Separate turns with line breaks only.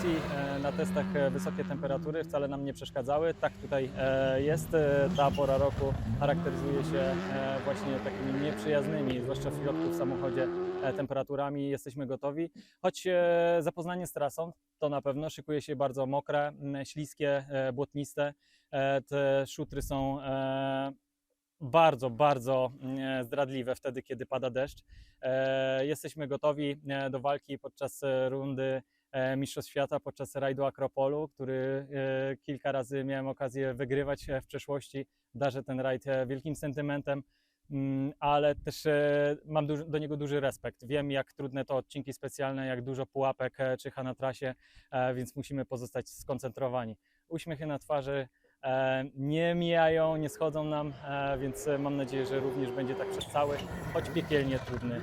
sesji e, na testach e, wysokie temperatury wcale nam nie przeszkadzały. Tak tutaj e, jest. Ta pora roku charakteryzuje się właśnie takimi nieprzyjaznymi, zwłaszcza w środku w samochodzie, temperaturami. Jesteśmy gotowi. Choć zapoznanie z trasą to na pewno szykuje się bardzo mokre, śliskie, błotniste. Te szutry są bardzo, bardzo zdradliwe wtedy, kiedy pada deszcz. Jesteśmy gotowi do walki podczas rundy Mistrzostw Świata, podczas rajdu Akropolu, który e, kilka razy miałem okazję wygrywać e, w przeszłości. Darzę ten rajd e, wielkim sentymentem, mm, ale też e, mam do niego duży respekt. Wiem, jak trudne to odcinki specjalne, jak dużo pułapek e, czyha na trasie, e, więc musimy pozostać skoncentrowani. Uśmiechy na twarzy e, nie mijają, nie schodzą nam, e, więc e, mam nadzieję, że również będzie tak przez cały, choć piekielnie trudny